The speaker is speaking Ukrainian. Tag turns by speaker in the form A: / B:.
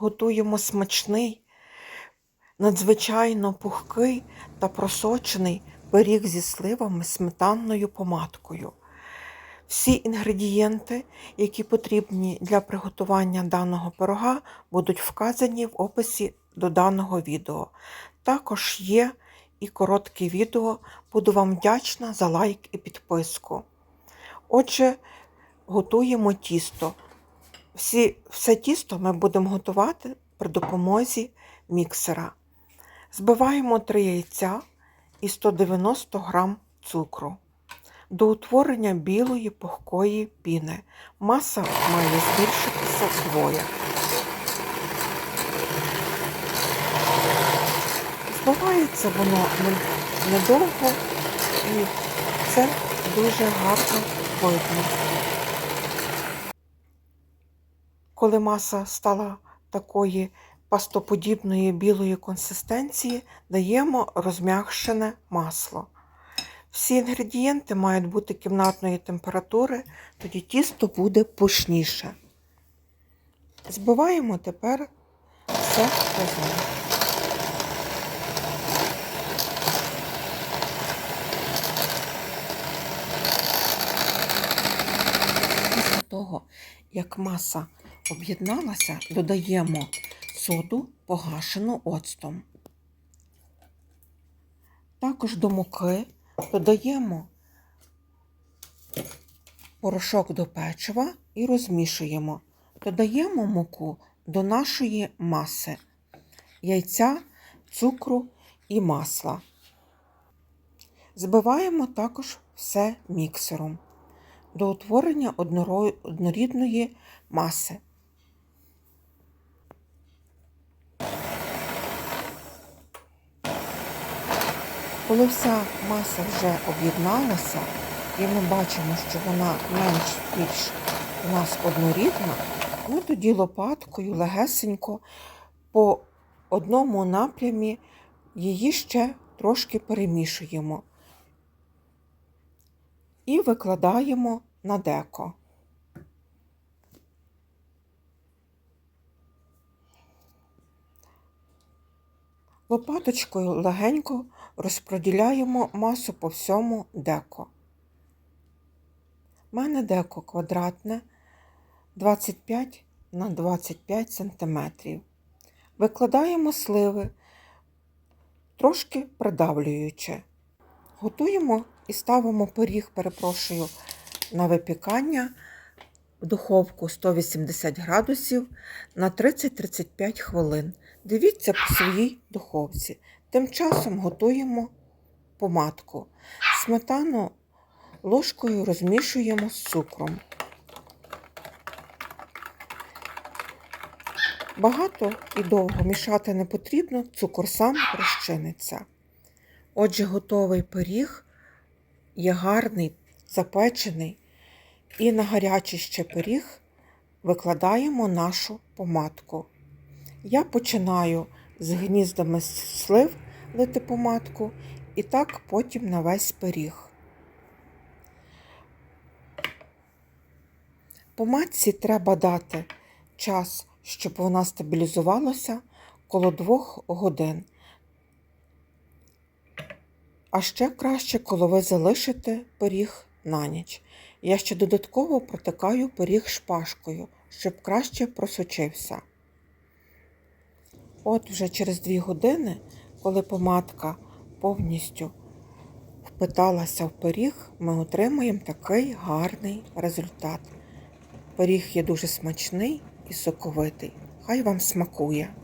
A: готуємо смачний, надзвичайно пухкий та просочений пиріг зі сливами сметанною помадкою. Всі інгредієнти, які потрібні для приготування даного пирога, будуть вказані в описі до даного відео. Також є і коротке відео. Буду вам вдячна за лайк і підписку. Отже, готуємо тісто. Всі, все тісто ми будемо готувати при допомозі міксера. Збиваємо 3 яйця і 190 г цукру. До утворення білої пухкої піни. Маса має збільшитися вдвоє. Збивається воно недовго і це дуже гарно видно. Коли маса стала такої пастоподібної білої консистенції, даємо розм'якшене масло. Всі інгредієнти мають бути кімнатної температури, тоді тісто буде пушніше. Збиваємо тепер все разом. Після того, як маса об'єдналася, додаємо соду, погашену оцтом. Також до муки додаємо порошок до печива і розмішуємо. Додаємо муку до нашої маси, яйця, цукру і масла. Збиваємо також все міксером до утворення однорідної маси. Коли вся маса вже об'єдналася, і ми бачимо, що вона менш-більш у нас однорідна, ми тоді лопаткою легесенько по одному напрямі її ще трошки перемішуємо і викладаємо на деко. Лопаточкою легенько розподіляємо масу по всьому деко. У мене деко квадратне 25 на 25 см. Викладаємо сливи, трошки придавлюючи. Готуємо і ставимо пиріг, перепрошую, на випікання в духовку 180 градусів на 30-35 хвилин. Дивіться по своїй духовці. Тим часом готуємо помадку. Сметану ложкою розмішуємо з цукром. Багато і довго мішати не потрібно, цукор сам розчиниться. Отже, готовий пиріг є гарний, запечений, і на гарячий ще пиріг викладаємо нашу помадку. Я починаю з гніздами слив лити помадку, і так потім на весь пиріг. Помадці треба дати час, щоб вона стабілізувалася коло 2 годин. А ще краще, коли ви залишите пиріг на ніч. Я ще додатково протикаю пиріг шпажкою, щоб краще просочився. От вже через 2 години, коли помадка повністю впиталася в пиріг, ми отримуємо такий гарний результат. Пиріг є дуже смачний і соковитий. Хай вам смакує!